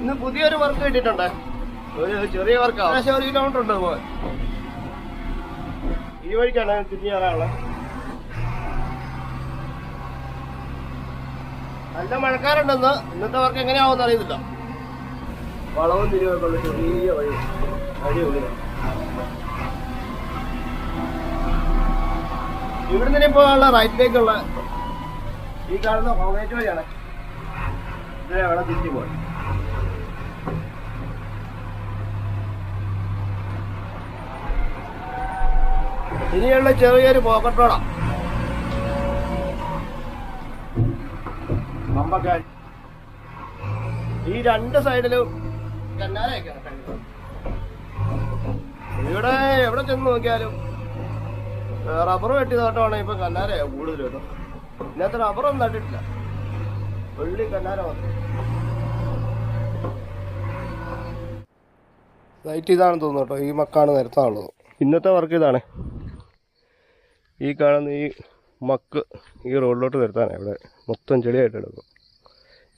ഇന്ന് പുതിയൊരു വർക്ക് കിട്ടിയിട്ടുണ്ട്. ഒരു ചെറിയ വർക്ക് ഏകദേശം ഒരു കിലോമീറ്റർ ഉണ്ട് പോകാൻ ഈ വഴിക്കാണ് തിരിഞ്ഞു കയറാനുള്ളത് നല്ല മഴക്കാരുണ്ടെന്ന് ഇന്നത്തെ വർക്ക് എങ്ങനെയാവുമെന്ന് അറിയത്തില്ല വളവും തിരിവൊക്കെ ചെറിയ വഴി. അടിപൊളി ഇവിടുന്ന് ഇപ്പോൾ ഉള്ള റൈറ്റിലേക്കുള്ള ഈ കാണുന്ന കോൺക്രീറ്റ് വഴിയാണ്. ഇതിലെ അവിടെ തിരിച്ചു പോയി. ഇനിയുള്ള ചെറിയൊരു പോക്കറ്റോട ഈ രണ്ട് സൈഡിലും. ഇവിടെ എവിടെ ചെന്ന് നോക്കിയാലും റബ്ബർ വെട്ടി തോട്ടമാണ് ഇപ്പൊ കന്നാരയാ കൂടുതൽ കേട്ടോ ഇതിനകത്ത് റബ്ബറൊന്നും നട്ടിട്ടില്ല. വെള്ളി കന്നാര മാത്രം. സൈറ്റ് ഇതാണെന്ന് തോന്നുന്നു കേട്ടോ. ഈ മക്കാണ് നിരത്താനുള്ളത്. ഇന്നത്തെ വർക്ക് ഇതാണ്. ഈ കാണുന്ന ഈ മക്ക് ഈ റോഡിലോട്ട് വരുത്താനാണ് ഇവിടെ മൊത്തം ചെളിയായിട്ട് എടുക്കും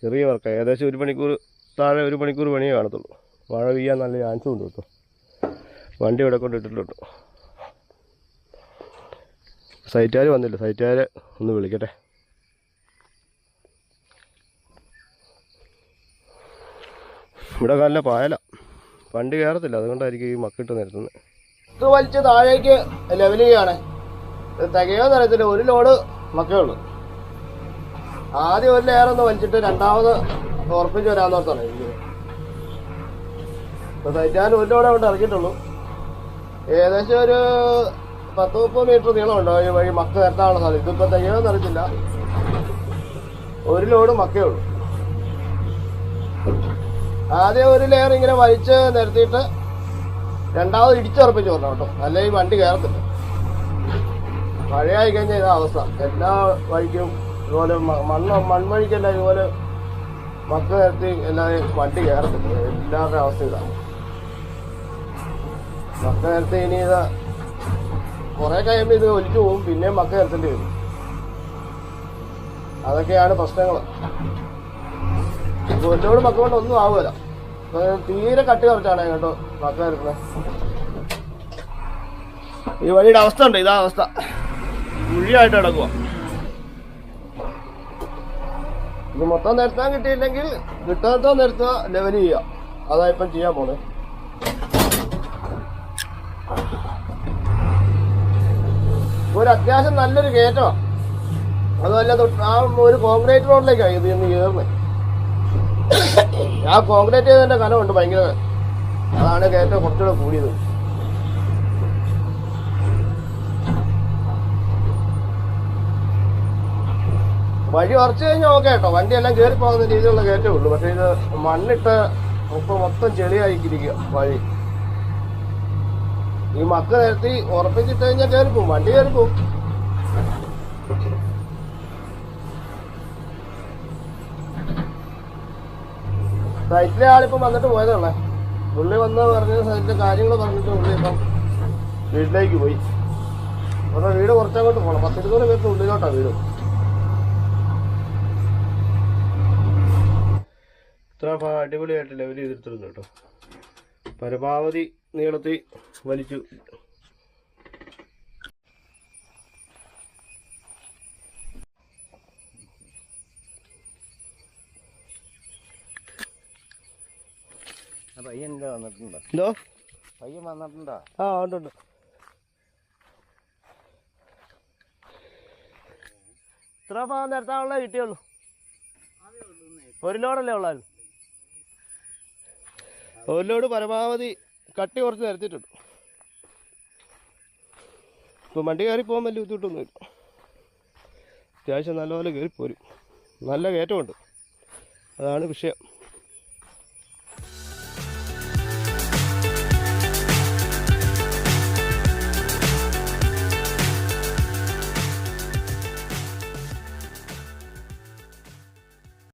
ചെറിയ വർക്ക്. ഏകദേശം ഒരു മണിക്കൂർ താഴെ ഒരു മണിക്കൂർ പണിയേ കാണത്തുള്ളൂ. മഴ പെയ്യാൻ നല്ല ചാൻസ് ഉണ്ട് കേട്ടോ. വണ്ടി ഇവിടെ കൊണ്ട് ഇട്ടിട്ടുണ്ട്. സൈറ്റുകാർ വന്നില്ല. സൈറ്റുകാർ ഒന്ന് വിളിക്കട്ടെ. ഇവിടെ നല്ല പായല. വണ്ടി കയറത്തില്ല. അതുകൊണ്ടായിരിക്കും ഈ മക്കിട്ട് നിരത്തുന്നത് ഇത് വലിച്ച് താഴേക്ക് ലെവൽ തികയോ തരത്തില്ല ഒരു ലോഡ് മക്കേ ഉള്ളൂ. ആദ്യം ഒരു ലെയർ ഒന്ന് വലിച്ചിട്ട് രണ്ടാമത് ഉറപ്പിച്ച് വരാന്നോർത്താണ് ഇരിക്കുന്നത് ഇപ്പൊ സൈറ്റാൻ ഒരു ലോഡ് അവിടെ ഇറക്കിയിട്ടുള്ളൂ. ഏകദേശം ഒരു പത്ത് മുപ്പത് മീറ്റർ നീളമുണ്ടോ ഈ വഴി മക്ക നിരത്താനുള്ള സാധ്യത ഇതിപ്പോ തികയോ അറിയത്തില്ല ഒരു ലോഡ് മക്കേ ഉള്ളൂ. ആദ്യം ഒരു ലെയർ ഇങ്ങനെ വലിച്ച് നിരത്തിയിട്ട് രണ്ടാമത് ഇടിച്ചുറപ്പിച്ച് വരണം കേട്ടോ. അല്ലെങ്കിൽ വണ്ടി കയറത്തില്ല. മഴയായി കഴിഞ്ഞാൽ ഇതാ അവസ്ഥ. എല്ലാ വഴിക്കും ഇതുപോലെ മണ്ണ മൺവഴിക്കല്ല ഇതുപോലെ മക്ക നിരത്തി എല്ലാവരും വണ്ടി കയറത്തില്ല. എല്ലാവരുടെ അവസ്ഥ ഇതാണ് മക്ക നിരത്തി ഇനി ഇതാ കുറെ കഴിയുമ്പോൾ ഇത് ഒലിച്ചു പോകും. പിന്നെയും മക്ക നിരത്തേണ്ടി വരും. അതൊക്കെയാണ് പ്രശ്നങ്ങൾ കൊല്ലോട് മക്ക കൊണ്ട് ഒന്നും ആവുമല്ല തീരെ കട്ടി കുറച്ചാണ് കേട്ടോ മക്ക നിരത്തുന്നത് ഈ വഴിയുടെ അവസ്ഥ ഉണ്ട്. ഇതാ അവസ്ഥ. കുഴിയായിട്ട് കിടക്കുക ഇത് മൊത്തം നിരത്താൻ കിട്ടിയില്ലെങ്കിൽ കിട്ടാത്ത നിരത്തുക ലെവൽ ചെയ്യുക അതാ ഇപ്പം ചെയ്യാൻ പോണേ ഒരു അത്യാവശ്യം നല്ലൊരു കയറ്റമാണ് അതുമല്ല ആ ഒരു കോൺക്രീറ്റ് റോഡിലേക്കാണ് ഇത് ഇന്ന് കയറുന്നത് ആ കോൺക്രീറ്റ് ചെയ്തതിന്റെ കനമുണ്ട് ഭയങ്കര. അതാണ് കയറ്റം കുറച്ചുകൂടെ കൂടിയത്. വഴി ഉറച്ചു കഴിഞ്ഞാൽ ഓക്കെ കേട്ടോ. വണ്ടി എല്ലാം കയറി പോകുന്ന രീതിയിലുള്ള കയറ്റേ ഉള്ളൂ. പക്ഷേ ഇത് മണ്ണിട്ട് ഇപ്പൊ മൊത്തം ചെളിയായിരിക്കുക വഴി. ഈ മക്ക നിരത്തി ഉറപ്പിച്ചിട്ട് കഴിഞ്ഞാൽ കയറി പോകും വണ്ടി കയറി പോകും സൈറ്റിലെ ആളിപ്പം വന്നിട്ട് പോയതാണേ പുള്ളി വന്ന് പറഞ്ഞ സൈറ്റിലെ കാര്യങ്ങൾ പറഞ്ഞിട്ട് പുള്ളി ഇപ്പം വീട്ടിലേക്ക് പോയി. അവരുടെ വീട് കുറച്ചങ്ങോട്ട് പോകണം പത്തിരുന്നൂറ് പേർക്ക് ഉള്ളിലോട്ടാണ് വീട്. ഇത്ര പ- അടിപൊളിയായിട്ട് ലെവൽ ചെയ്തെടുത്തിരുന്നു കേട്ടോ. പരമാവധി നീളത്തിൽ വലിച്ചു. പയ്യൻ വന്നിട്ടുണ്ടോ? എന്തോ? പയ്യൻ വന്നിട്ടുണ്ടോ? ആ ഉണ്ട് ഉണ്ട്. ഇത്ര ഭാഗം നിരത്താനുള്ള കിട്ടിയുള്ളൂ. ഒരു ലോഡല്ലേ ഉള്ളായിരുന്നു? ഒരു ലോഡ് പരമാവധി കട്ടി കുറച്ച് നിരത്തിയിട്ടുണ്ട്. ഇപ്പം വണ്ടി കയറി പോകാൻ വലിയ ബുദ്ധിമുട്ടൊന്നുമില്ല. അത്യാവശ്യം നല്ലപോലെ കയറിപ്പോരും. പോരും നല്ല കയറ്റമുണ്ട്. അതാണ് വിഷയം.